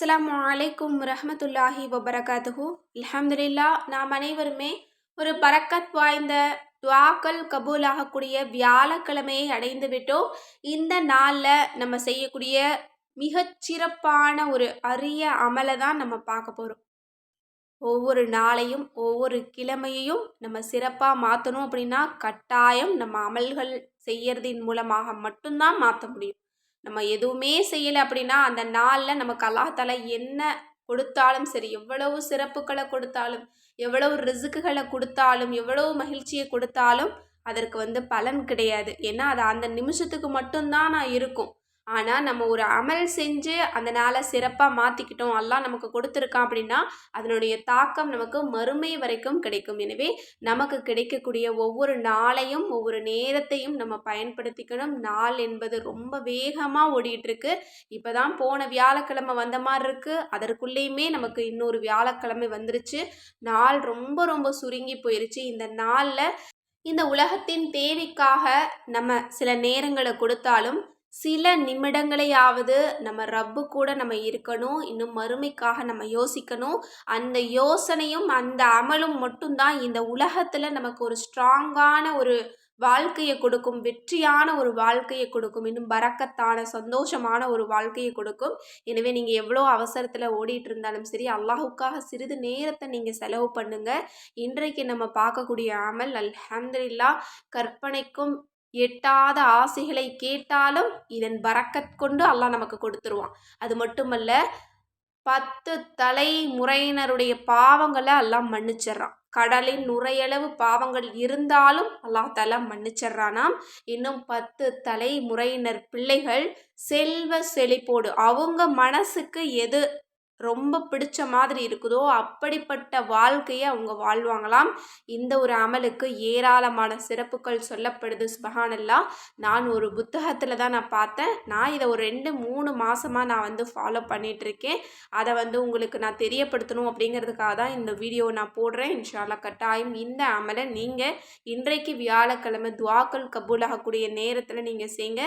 அஸ்லாம் அலைக்கும் ரஹமத்துல்லாஹி வபரகாத்துஹு. அலமதுல்லா நாம் அனைவருமே ஒரு பரக்கத் வாய்ந்த துவாக்கள் கபூல் ஆகக்கூடிய வியாழக்கிழமையை அடைந்து விட்டோம். இந்த நாளில் நம்ம செய்யக்கூடிய மிகச்சிறப்பான ஒரு அரிய அமலை தான் நம்ம பார்க்க போகிறோம் ஒவ்வொரு நாளையும் ஒவ்வொரு கிழமையையும் நம்ம சிறப்பாக மாற்றணும் அப்படின்னா கட்டாயம் நம்ம அமல்கள் செய்யறதின் மூலமாக மட்டும்தான் மாற்ற முடியும். நம்ம எதுவுமே செய்யலை அப்படின்னா அந்த நாளில் நமக்கு அல்லாஹால என்ன கொடுத்தாலும் சரி எவ்வளவு சிறப்புகளை கொடுத்தாலும் எவ்வளவு ரிசுக்குகளை கொடுத்தாலும் எவ்வளவு மகிழ்ச்சியை கொடுத்தாலும் அதற்கு வந்து பலன் கிடையாது. ஏன்னா அது அந்த நிமிஷத்துக்கு மட்டும்தான் நான் இருக்கும். ஆனால் நம்ம ஒரு அமல் செஞ்சு அந்த நாளை சிறப்பாக மாற்றிக்கிட்டோம் எல்லாம் நமக்கு கொடுத்துருக்கான் அப்படின்னா அதனுடைய தாக்கம் நமக்கு மறுமை வரைக்கும் கிடைக்கும். எனவே நமக்கு கிடைக்கக்கூடிய ஒவ்வொரு நாளையும் ஒவ்வொரு நேரத்தையும் நம்ம பயன்படுத்திக்கணும். நாள் என்பது ரொம்ப வேகமாக ஓடிட்டுருக்கு இப்போ தான் போன வியாழக்கிழமை வந்த மாதிரி இருக்குது அதற்குள்ளேயுமே நமக்கு இன்னொரு வியாழக்கிழமை வந்துருச்சு. நாள் ரொம்ப ரொம்ப சுருங்கி போயிருச்சு. இந்த நாளில் இந்த உலகத்தின் தேவைக்காக நம்ம சில நேரங்களை கொடுத்தாலும் சில நிமிடங்களையாவது நம்ம ரப்பு கூட நம்ம இருக்கணும் இன்னும் மறுமைக்காக நம்ம யோசிக்கணும். அந்த யோசனையும் அந்த அமலும் மட்டும்தான் இந்த உலகத்தில் நமக்கு ஒரு ஸ்ட்ராங்கான ஒரு வாழ்க்கையை கொடுக்கும் வெற்றியான ஒரு வாழ்க்கையை கொடுக்கும் இன்னும் பறக்கத்தான சந்தோஷமான ஒரு வாழ்க்கையை கொடுக்கும். எனவே நீங்கள் எவ்வளோ அவசரத்தில் ஓடிட்டு இருந்தாலும் சரி அல்லாஹுக்காக சிறிது நேரத்தை நீங்கள் செலவு பண்ணுங்கள் இன்றைக்கு நம்ம பார்க்கக்கூடிய அமல் அல்ஹம்துலில்லா கற்பனைக்கும் எட்டாத ஆசைகளை கேட்டாலும் இதன் பறக்கத் கொண்டு அல்லாஹ் நமக்கு கொடுத்துருவான். அது மட்டுமல்ல பத்து தலைமுறையினருடைய பாவங்களை எல்லாம் மன்னிச்சிட்றான். கடலின் நுரையளவு பாவங்கள் இருந்தாலும் அல்லாஹால மன்னிச்சிட்றானாம். இன்னும் பத்து தலைமுறையினர் பிள்ளைகள் செல்வ செழிப்போடு அவங்க மனசுக்கு எது ரொம்ப பிடிச்ச மாதிரி இருக்குதோ அப்படிப்பட்ட வாழ்க்கையை அவங்க வாழ்வாங்களாம். இந்த ஒரு அமலுக்கு ஏராளமான சிறப்புகள் சொல்லப்படுது சுபஹானல்லா. நான் ஒரு புத்தகத்தில் தான் நான் பார்த்தேன். நான் இதை ஒரு ரெண்டு மூணு மாதமாக நான் வந்து ஃபாலோ பண்ணிகிட்ருக்கேன் அதை வந்து உங்களுக்கு நான் தெரியப்படுத்தணும் அப்படிங்கிறதுக்காக தான் இந்த வீடியோவை நான் போடுறேன். இன்ஷால்லா கட்டாயம் இந்த அமலை நீங்கள் இன்றைக்கு வியாழக்கிழமை துவாக்கள் கபூலாகக்கூடிய நேரத்தில் நீங்கள் செய்யுங்க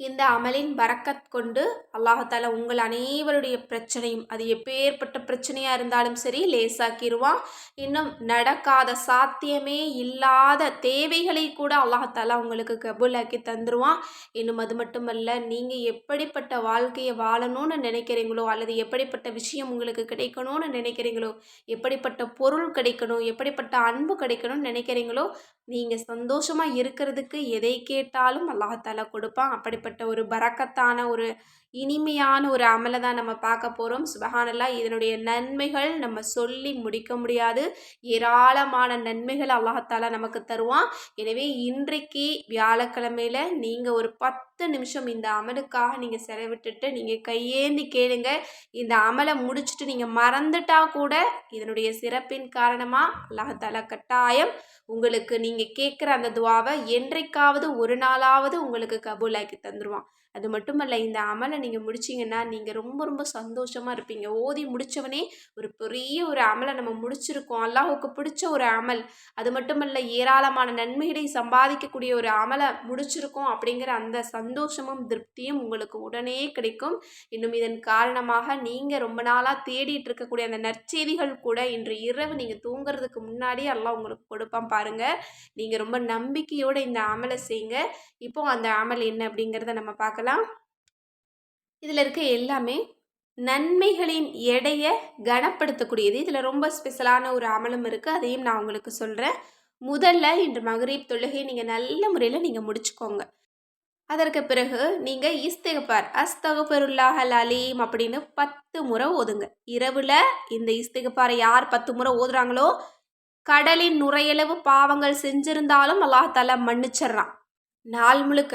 இந்த அமலின் பறக்கத் கொண்டு அல்லாஹால உங்கள் அனைவருடைய பிரச்சனையும் அது எப்பேற்பட்ட பிரச்சனையாக இருந்தாலும் சரி லேசாக்கிடுவான் இன்னும் நடக்காத சாத்தியமே இல்லாத தேவைகளை கூட அல்லாஹால உங்களுக்கு கபூலாக்கி தந்துடுவான் இன்னும் அது மட்டுமல்ல நீங்கள் எப்படிப்பட்ட வாழ்க்கையை வாழணும்னு நினைக்கிறீங்களோ அல்லது எப்படிப்பட்ட விஷயம் உங்களுக்கு கிடைக்கணும்னு நினைக்கிறீங்களோ எப்படிப்பட்ட பொருள் கிடைக்கணும் எப்படிப்பட்ட அன்பு கிடைக்கணும்னு நினைக்கிறீங்களோ நீங்கள் சந்தோஷமாக இருக்கிறதுக்கு எதை கேட்டாலும் அல்லாஹால கொடுப்பான். அப்படிப்பட்ட ஒரு பறக்கத்தான ஒரு இனிமையான ஒரு அமலை தான் நம்ம பார்க்க போகிறோம் சுபஹானல்லா இதனுடைய நன்மைகள் நம்ம சொல்லி முடிக்க முடியாது. ஏராளமான நன்மைகள் அல்லாஹால நமக்கு தருவான். எனவே இன்றைக்கு வியாழக்கிழமையில் நீங்கள் ஒரு பத்து நிமிஷம் இந்த அமலுக்காக நீங்கள் செலவிட்டுட்டு நீங்கள் கையேந்தி கேளுங்க. இந்த அமலை முடிச்சுட்டு நீங்கள் மறந்துட்டா கூட இதனுடைய சிறப்பின் காரணமாக அல்லாஹால கட்டாயம் உங்களுக்கு நீங்கள் கேட்குற அந்த துவாவை என்றைக்காவது ஒரு நாளாவது உங்களுக்கு கபூலாக்கி தந்துடுவான் அது மட்டுமல்ல இந்த அமலை நீங்கள் முடிச்சிங்கன்னா நீங்கள் ரொம்ப ரொம்ப சந்தோஷமாக இருப்பீங்க. ஓதி முடித்தவனே ஒரு பெரிய ஒரு அமலை நம்ம முடிச்சிருக்கோம். அல்லாஹுக்கு பிடிச்ச ஒரு அமல். அது மட்டுமல்ல ஏராளமான நன்மைகளை சம்பாதிக்கக்கூடிய ஒரு அமலை முடிச்சிருக்கோம் அப்படிங்கிற அந்த சந்தோஷமும் திருப்தியும் உங்களுக்கு உடனே கிடைக்கும். இன்னும் இதன் காரணமாக நீங்கள் ரொம்ப நாளாக தேடிட்டு இருக்கக்கூடிய அந்த நற்செய்திகள் கூட இன்று இரவு நீங்கள் தூங்குறதுக்கு முன்னாடியே அல்லாஹ் உங்களுக்கு கொடுப்பான் பாருங்கள் நீங்கள் ரொம்ப நம்பிக்கையோடு இந்த அமலை செய்யுங்க. இப்போ அந்த அமல் என்ன அப்படிங்கிறத நம்ம பார்க்கலாம். பார்க்கலாம். இதில் இருக்க எல்லாமே நன்மைகளின் எடையை கனப்படுத்தக்கூடியது. இதில் ரொம்ப ஸ்பெஷலான ஒரு அமலும் இருக்குது அதையும் நான் உங்களுக்கு சொல்கிறேன் முதல்ல இன்று மகரீப் தொழுகை நீங்கள் நல்ல முறையில் நீங்கள் முடிச்சுக்கோங்க. அதற்கு பிறகு நீங்கள் இஸ்திகபார் அஸ்தகபருல்லாஹல் அலீம் அப்படின்னு பத்து முறை ஓதுங்க. இரவில் இந்த இஸ்திகபாரை யார் பத்து முறை ஓதுறாங்களோ கடலின் நுரையளவு பாவங்கள் செஞ்சிருந்தாலும் அல்லாஹால மன்னிச்சிட்றான். நாள் முழுக்க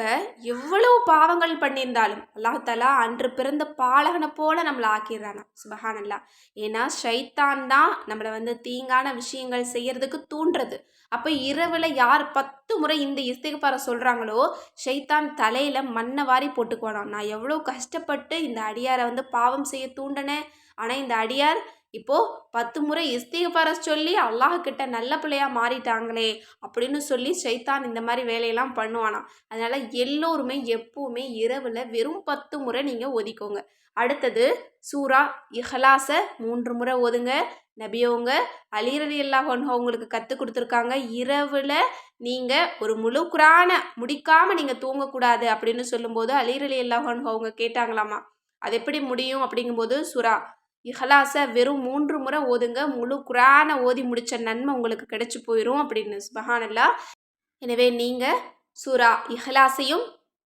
எவ்வளவு பாவங்கள் பண்ணியிருந்தாலும் அல்லாஹாலா அன்று பிறந்த பாலகனை போல நம்மளை ஆக்கிடுறானா சுபஹானல்லா. ஏன்னா ஷைத்தான் தான் நம்மளை வந்து தீங்கான விஷயங்கள் செய்யறதுக்கு தூண்டுறது. அப்போ இரவில் யார் பத்து முறை இந்த இஸ்திகப்பாரை சொல்கிறாங்களோ ஷைத்தான் தலையில் மண்ணை வாரி போட்டுக்குவானாம். நான் எவ்வளோ கஷ்டப்பட்டு இந்த அடியாரை வந்து பாவம் செய்ய தூண்டினேன். ஆனால் இந்த அடியார் இப்போது பத்து முறை இஸ்திகபார சொல்லி அல்லாஹ்கிட்ட நல்ல பிள்ளையாக மாறிட்டாங்களே அப்படின்னு சொல்லி சைத்தான் இந்த மாதிரி வேலையெல்லாம் பண்ணுவானா. அதனால் எல்லோருமே எப்போவுமே இரவில் வெறும் பத்து முறை நீங்கள் ஒதிக்கோங்க. அடுத்தது சூரா இஹலாசை மூன்று முறை ஒதுங்க. நபியவங்க அலிரலி அல்லாஹ் உங்களுக்கு கற்றுக் கொடுத்துருக்காங்க. இரவில் நீங்கள் ஒரு முழு முடிக்காமல் நீங்கள் தூங்கக்கூடாது அப்படின்னு சொல்லும்போது அலிரலி அல்லாஹ் அவங்க கேட்டாங்களாமா? அது எப்படி முடியும் அப்படிங்கும்போது சுரா இஹலாசை வெறும் மூன்று முறை ஓதுங்க. முழு குரானை ஓதி முடித்த நன்மை உங்களுக்கு கிடைச்சி போயிடும் அப்படின்னு சுபஹானல்லா. எனவே நீங்கள் சூரா இஹலாசையும்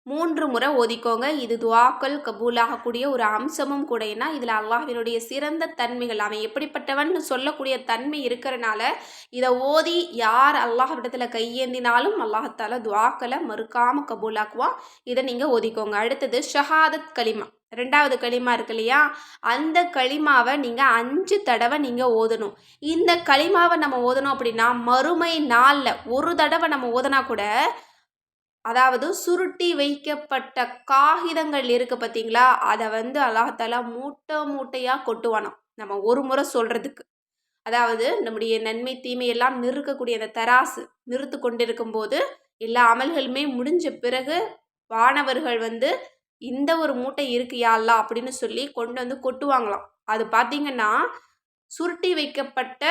மூன்று முறை ஓதிக்கோங்க. இது துவாக்கள் கபூலாகக்கூடிய ஒரு அம்சமும் கூட. ஏன்னா இதில் அல்லாஹினுடைய சிறந்த தன்மைகள் அவன் எப்படிப்பட்டவன் சொல்லக்கூடிய தன்மை இருக்கிறனால இதை ஓதி யார் அல்லாஹ்விடத்தில் கையேந்தினாலும் அல்லாஹத்தால துவாக்களை மறுக்காமல் கபூலாக்குவான். இதை நீங்கள் ஓதிக்கோங்க. அடுத்தது ஷஹாதத் களிமா. ரெண்டாவது களிமா இருக்கு இல்லையா? அந்த களிமாவை நீங்கள் அஞ்சு தடவை நீங்கள் ஓதணும். இந்த களிமாவை நம்ம ஓதணும் அப்படின்னா மறுமை நாளில் ஒரு தடவை நம்ம ஓதனா கூட அதாவது சுருட்டி வைக்கப்பட்ட காகிதங்கள் இருக்குது பார்த்தீங்களா? அதை வந்து அல்லாஹாலா மூட்டை மூட்டையாக கொட்டுவானோம். நம்ம ஒரு முறை சொல்கிறதுக்கு அதாவது நம்முடைய நன்மை தீமை எல்லாம் நிறுக்கக்கூடிய அந்த தராசு நிறுத்து கொண்டிருக்கும் போது எல்லா அமல்களுமே முடிஞ்ச பிறகு வானவர்கள் வந்து இந்த ஒரு மூட்டை இருக்கு யாழ்லா அப்படின்னு சொல்லி கொண்டு வந்து கொட்டுவாங்களாம். அது பார்த்தீங்கன்னா சுருட்டி வைக்கப்பட்ட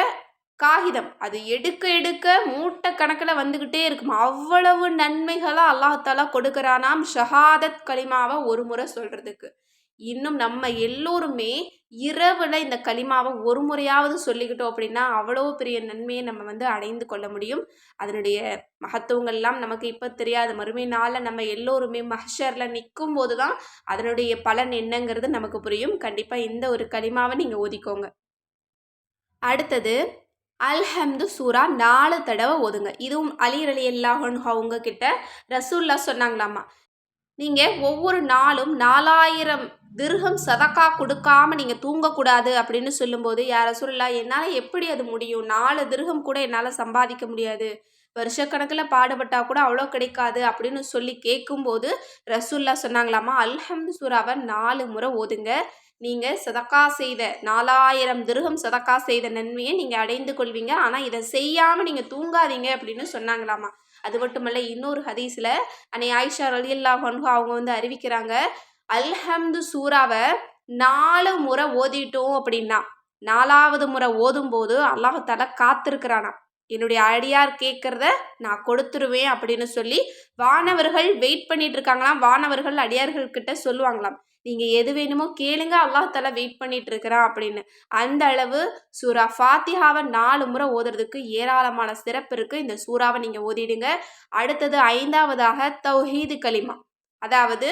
காகிதம். அது எடுக்க எடுக்க மூட்டை கணக்கில் வந்துக்கிட்டே இருக்கும். அவ்வளவு நன்மைகளாக அல்லாஹாலா கொடுக்குறானாம் ஷஹாதத் களிமாவை ஒரு முறை சொல்கிறதுக்கு இன்னும் நம்ம எல்லோருமே இரவில் இந்த களிமாவை ஒரு முறையாவது சொல்லிக்கிட்டோம் அப்படின்னா அவ்வளோ பெரிய நன்மையை நம்ம வந்து அடைந்து கொள்ள முடியும். அதனுடைய மகத்துவங்கள்லாம் நமக்கு இப்போ தெரியாது. மறுமை நாளில் நம்ம எல்லோருமே மஹஷரில் நிற்கும் போது தான் அதனுடைய பலன் என்னங்கிறது நமக்கு புரியும். கண்டிப்பாக இந்த ஒரு களிமாவை நீங்கள் ஒதுக்கோங்க அடுத்தது அல்ஹம்து சூரா நாலு தடவை ஒதுங்க இதுவும் அலி அலி அல்லாஹன் அவங்க கிட்ட ரசூல்லா சொன்னாங்களாமா? நீங்கள் ஒவ்வொரு நாளும் நாலாயிரம் திருகம் சதக்கா கொடுக்காம நீங்கள் தூங்கக்கூடாது அப்படின்னு சொல்லும்போது யார் ரசூல்லா என்னால் எப்படி அது முடியும்? நாலு திருகம் கூட என்னால் சம்பாதிக்க முடியாது. வருஷக்கணக்கில் பாடுபட்டால் கூட அவ்வளோ கிடைக்காது அப்படின்னு சொல்லி கேட்கும்போது ரசூல்லா சொன்னாங்களாமா அல்ஹம்து சூறாவை நாலு முறை ஓதுங்க. நீங்கள் சதக்கா செய்த நாலாயிரம் திருகம் சதக்கா செய்த நன்மையை நீங்கள் அடைந்து கொள்வீங்க. ஆனால் இதை செய்யாமல் நீங்கள் தூங்காதீங்க அப்படின்னு சொன்னாங்களாமா. அது மட்டுமல்ல இன்னொரு ஹதீஸில் அன்னை ஆயிஷா ரலியல்லா ஹன்ஹு அவங்க வந்து அறிவிக்கிறாங்க அல்ஹம்து சூறாவை நாலு முறை ஓதிட்டோம் அப்படின்னா நாலாவது முறை ஓதும்போது அல்லாஹால காத்திருக்கிறானா? என்னுடைய அடியார் கேட்குறத நான் கொடுத்துருவேன் அப்படின்னு சொல்லி வானவர்கள் வெயிட் பண்ணிட்டு இருக்காங்களாம். வானவர்கள் அடியார்கள் கிட்ட சொல்லுவாங்களாம். நீங்கள் எது வேணுமோ கேளுங்க அல்லாஹால வெயிட் பண்ணிட்டு இருக்கிறான் அப்படின்னு. அந்த அளவு சூரா ஃபாத்திஹாவை நாலு முறை ஓதுறதுக்கு ஏராளமான சிறப்பு இருக்குது இந்த சூறாவை நீங்கள் ஓதிடுங்க. அடுத்தது ஐந்தாவதாக தௌஹீது கலிமா. அதாவது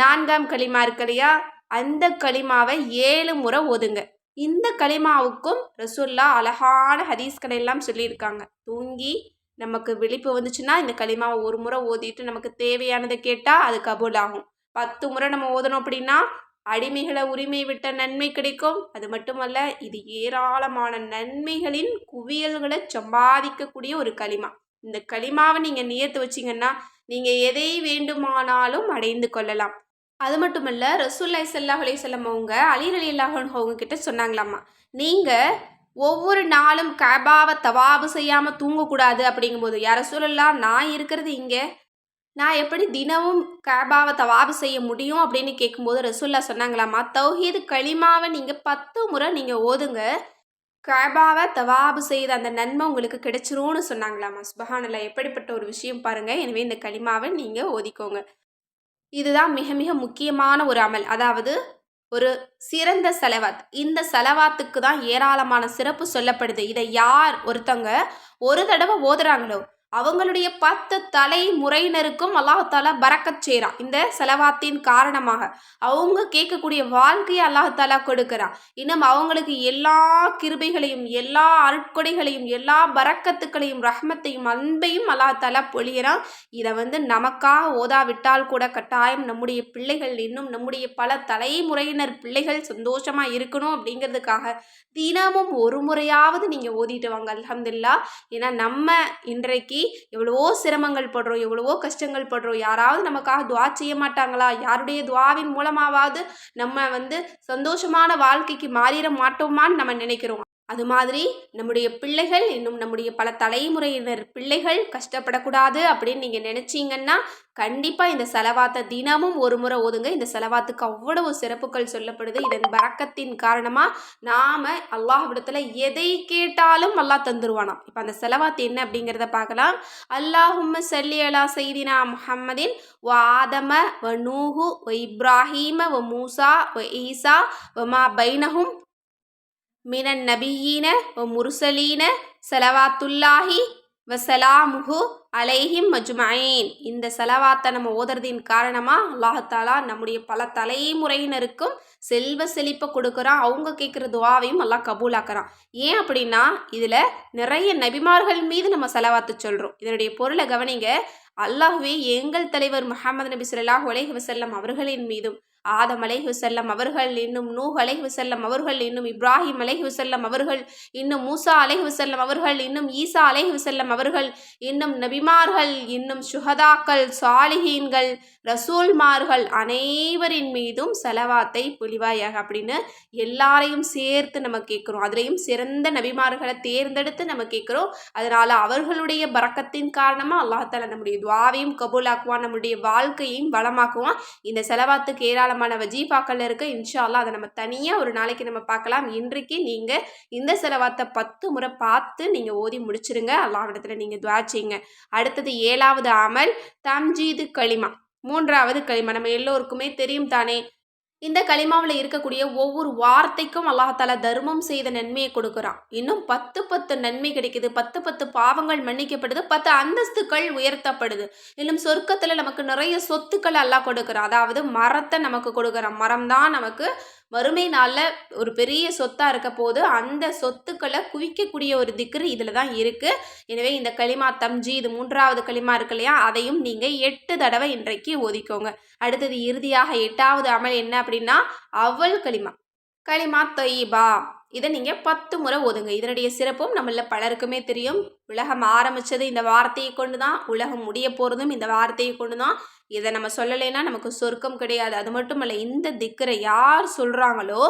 நான்காம் களிமா இருக்கு இல்லையா? அந்த களிமாவை ஏழு முறை ஓதுங்க இந்த களிமாவுக்கும் ரசுல்லா அழகான ஹதீஸ்களை எல்லாம் சொல்லியிருக்காங்க. தூங்கி நமக்கு விழிப்பு வந்துச்சுன்னா இந்த களிமாவை ஒரு முறை ஓதிட்டு நமக்கு தேவையானதை கேட்டால் அது கபூல் ஆகும். பத்து முறை நம்ம ஓதணும் அப்படின்னா அடிமைகளை உரிமை விட்ட நன்மை கிடைக்கும். அது மட்டுமல்ல இது ஏராளமான நன்மைகளின் குவியல்களை சம்பாதிக்கக்கூடிய ஒரு களிமா. இந்த களிமாவை நீங்கள் நியத்து வச்சிங்கன்னா நீங்கள் எதை வேண்டுமானாலும் அடைந்து கொள்ளலாம். அது மட்டுமல்ல ரசூல்லாய் சல்லாஹ் அலிசல்லம் அவங்க அலி அலி அல்லாஹன் அவங்க கிட்ட சொன்னாங்களாம்மா நீங்கள் ஒவ்வொரு நாளும் கபாவை தவாபு செய்யாமல் தூங்கக்கூடாது அப்படிங்கும்போது யார சொல்லலாம் நான் இருக்கிறது இங்கே. நான் எப்படி தினமும் கேபாவை தவாபு செய்ய முடியும்? அப்படின்னு கேட்கும்போது ரசுல்லா சொன்னாங்களாமா தௌஹீது களிமாவை நீங்கள் பத்து முறை நீங்கள் ஓதுங்க. கபாவை தவாபு செய்த அந்த நன்மை உங்களுக்கு கிடைச்சிரும்னு சொன்னாங்களாமா? சுபஹானல்லா எப்படிப்பட்ட ஒரு விஷயம் பாருங்கள் எனவே இந்த களிமாவை நீங்கள் ஓதிக்கோங்க. இதுதான் மிக மிக முக்கியமான ஒரு அமல். அதாவது ஒரு சிறந்த செலவாத். இந்த செலவாத்துக்கு தான் ஏராளமான சிறப்பு சொல்லப்படுது. இதை யார் ஒருத்தவங்க ஒரு தடவை ஓதுறாங்களோ அவங்களுடைய பத்து தலைமுறையினருக்கும் அல்லாஹால பறக்கச் செய்கிறான் இந்த செலவாத்தின் காரணமாக அவங்க கேட்கக்கூடிய வாழ்க்கையை அல்லாஹாலா கொடுக்கிறான். இன்னும் அவங்களுக்கு எல்லா கிருபைகளையும் எல்லா அருட்கொடைகளையும் எல்லா பறக்கத்துக்களையும் ரஹ்மத்தையும் அன்பையும் அல்லாஹாலா பொழியிறான் இதை வந்து நமக்காக ஓதாவிட்டால் கூட கட்டாயம் நம்முடைய பிள்ளைகள் இன்னும் நம்முடைய பல தலைமுறையினர் பிள்ளைகள் சந்தோஷமாக இருக்கணும் அப்படிங்கிறதுக்காக தினமும் ஒரு முறையாவது நீங்கள் ஓதிட்டு வாங்க அலமதுல்லா ஏன்னா நம்ம இன்றைக்கு எவ்வளவோ சிரமங்கள் படுறோம் எவ்வளவோ கஷ்டங்கள் படுறோம். யாராவது நமக்காக துவா செய்ய மாட்டாங்களா? யாருடைய துவாவின் மூலமாவது நம்ம வந்து சந்தோஷமான வாழ்க்கைக்கு மாறிட மாட்டோமான்னு நம்ம நினைக்கிறோம். அது மாதிரி நம்முடைய பிள்ளைகள் இன்னும் நம்முடைய பல தலைமுறையினர் பிள்ளைகள் கஷ்டப்படக்கூடாது அப்படின்னு நீங்கள் நினச்சிங்கன்னா கண்டிப்பாக இந்த செலவாத்தை தினமும் ஒரு முறை ஓதுங்க இந்த செலவாத்துக்கு அவ்வளவு சிறப்புகள் சொல்லப்படுது. இதன் பறக்கத்தின் காரணமாக நாம் அல்லாஹ்விடத்தில் எதை கேட்டாலும் அல்லாஹ் தந்துருவானாம். இப்போ அந்த செலவாத்து என்ன அப்படிங்கிறத பார்க்கலாம். அல்லாஹும்ம சல்லி அலா செய்தினா முஹம்மதின் வ ஆதம வ நூஹு வ இப்ராஹீம வ மூசா வ ஈசா வ மா பைனஹும் மினன் நபியீன வ முருசலீன செலவாத்துல்லாஹி வசலாமுஹு அலைஹிம் மஜ்மயின் இந்த செலவாத்தை நம்ம ஓதுறதின் காரணமாக அல்லாஹாலா நம்முடைய பல தலைமுறையினருக்கும் செல்வ செழிப்பை கொடுக்குறான். அவங்க கேட்குற துவாவையும் எல்லாம் கபூலாக்குறான். ஏன் அப்படின்னா இதில் நிறைய நபிமார்கள் மீது நம்ம செலவாத்து சொல்கிறோம் இதனுடைய பொருளை கவனிங்க. அல்லாஹுவே எங்கள் தலைவர் முகமது நபி சொல்லாஹ் அலைஹி வசல்லம் அவர்களின் மீதும் ஆதம் அலைஹு செல்லம் அவர்கள் இன்னும் நூஹ் அலைஹு செல்லம் அவர்கள் இன்னும் இப்ராஹிம் அலைஹு செல்லம் அவர்கள் இன்னும் மூசா அலைஹு செல்லம் அவர்கள் இன்னும் ஈசா அலைஹு செல்லம் அவர்கள் இன்னும் நபிமார்கள் இன்னும் சுஹதாக்கள் சாலிஹீன்கள் ரசூல்மார்கள் அனைவரின் மீதும் செலவாத்தை பொலிவாயாக அப்படின்னு எல்லாரையும் சேர்த்து நம்ம கேட்குறோம். அதுலேயும் சிறந்த நபிமார்களை தேர்ந்தெடுத்து நம்ம கேட்குறோம். அதனால் அவர்களுடைய பறக்கத்தின் காரணமாக அல்லாஹால நம்முடைய துவாவையும் கபூலாக்குவான் நம்முடைய வாழ்க்கையும் வளமாக்குவான் இந்த செலவாத்துக்கு ஏராளம் காலமான வஜீஃபாக்கள் இருக்குது இன்ஷால்லாம் அதை நம்ம தனியாக ஒரு நாளைக்கு நம்ம பார்க்கலாம். இன்றைக்கு நீங்கள் இந்த செலவாத்தை பத்து முறை பார்த்து நீங்கள் ஓதி முடிச்சிருங்க. அல்லாவிடத்தில் நீங்கள் துவாச்சிங்க அடுத்தது ஏழாவது அமல் தம்ஜீது களிமா. மூன்றாவது களிமா. நம்ம எல்லோருக்குமே தெரியும் தானே? இந்த களிமாவில் இருக்கக்கூடிய ஒவ்வொரு வார்த்தைக்கும் அல்லாஹால தர்மம் செய்த நன்மையை கொடுக்குறான். இன்னும் பத்து பத்து நன்மை கிடைக்குது. பத்து பத்து பாவங்கள் மன்னிக்கப்படுது. பத்து அந்தஸ்துக்கள் உயர்த்தப்படுது. இன்னும் சொர்க்கத்தில் நமக்கு நிறைய சொத்துக்கள் எல்லாம் கொடுக்குறான். அதாவது மரத்தை நமக்கு கொடுக்குறான். மரம் தான் நமக்கு வறுமை நாளில் ஒரு பெரிய சொத்தாக இருக்க போது அந்த சொத்துக்களை குவிக்கக்கூடிய ஒரு திக்ரு இதில் தான் இருக்குது எனவே இந்த களிமா தம்ஜி இது மூன்றாவது களிமா இருக்கு இல்லையா? அதையும் நீங்கள் எட்டு தடவை இன்றைக்கு ஒதுக்கோங்க. அடுத்தது இறுதியாக எட்டாவது அமல் என்ன அப்படின்னா அவள் களிமா. களிமா தொய்பா. இதை நீங்கள் பத்து முறை ஒதுங்க. இதனுடைய சிறப்பும் நம்மள பலருக்குமே தெரியும். உலகம் ஆரம்பித்தது இந்த வார்த்தையை கொண்டு தான் உலகம் முடிய போகிறதும் இந்த வார்த்தையை கொண்டு தான் இதை நம்ம சொல்லலைன்னா நமக்கு சொர்க்கம் கிடையாது. அது மட்டும் இல்லை இந்த திக்கரை யார் சொல்கிறாங்களோ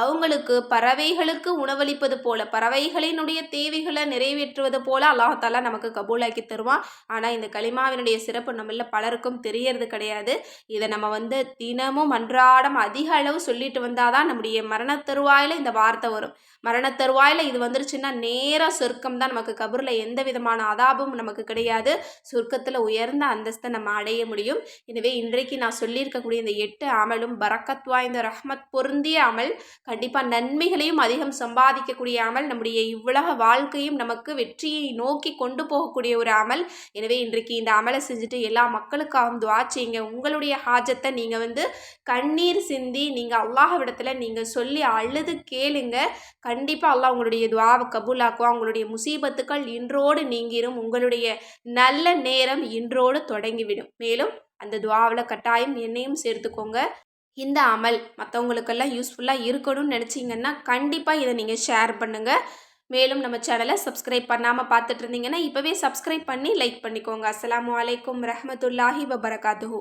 அவங்களுக்கு பறவைகளுக்கு உணவளிப்பது போல பறவைகளினுடைய தேவைகளை நிறைவேற்றுவது போல அல்லாஹாலா நமக்கு கபூலாக்கி தருவான். ஆனால் இந்த களிமாவினுடைய சிறப்பு நம்மள பலருக்கும் தெரியறது கிடையாது. இதை நம்ம வந்து தினமும் அன்றாடம் அதிக அளவு சொல்லிட்டு வந்தால் தான் நம்முடைய மரண தருவாயில் இந்த வார்த்தை வரும். மரண தருவாயில் இது வந்துருச்சுன்னா நேராக சொர்க்கம் தான் நமக்கு கபூரில் எந்த விதமான அதாபும் நமக்கு கிடையாது. சொர்க்கத்தில் உயர்ந்த அந்தஸ்தை நம்ம அடைய முடியும். எனவே இன்றைக்கு நான் சொல்லியிருக்கக்கூடிய இந்த எட்டு அமலும் பரக்கத் வாய்ந்த ரஹ்மத் பொருந்திய அமல் கண்டிப்பாக நன்மைகளையும் அதிகம் சம்பாதிக்கக்கூடிய அமல் நம்முடைய இவ்வுலக வாழ்க்கையும் நமக்கு வெற்றியை நோக்கி கொண்டு போகக்கூடிய ஒரு அமல். எனவே இன்றைக்கு இந்த அமலை செஞ்சுட்டு எல்லா மக்களுக்காகவும் துவா செய்யுங்க. உங்களுடைய ஹாஜத்தை நீங்கள் வந்து கண்ணீர் சிந்தி நீங்கள் அல்லாஹவிடத்தில் நீங்கள் சொல்லி அழுது கேளுங்க. கண்டிப்பாக அல்லாஹ் உங்களுடைய துவாவை கபூலாக்குவா உங்களுடைய முசீபத்துக்கள் இன்றோடு நீங்கிரும். உங்களுடைய நல்ல நேரம் இன்றோடு தொடங்கிவிடும். மேலும் அந்த துவாவில் கட்டாயம் என்னையும் சேர்த்துக்கோங்க. இந்த அமல் மற்றவங்களுக்கெல்லாம் யூஸ்ஃபுல்லாக இருக்கணும்னு நினச்சிங்கன்னா கண்டிப்பாக இதை நீங்கள் ஷேர் பண்ணுங்கள் மேலும் நம்ம சேனலை சப்ஸ்கிரைப் பண்ணாமல் பார்த்துட்டு இருந்தீங்கன்னா இப்போவே சப்ஸ்கிரைப் பண்ணி லைக் பண்ணிக்கோங்க. அஸ்லாம் வலைக்கம் ரஹமத்துல்லாஹி வபரகாத்துஹூ.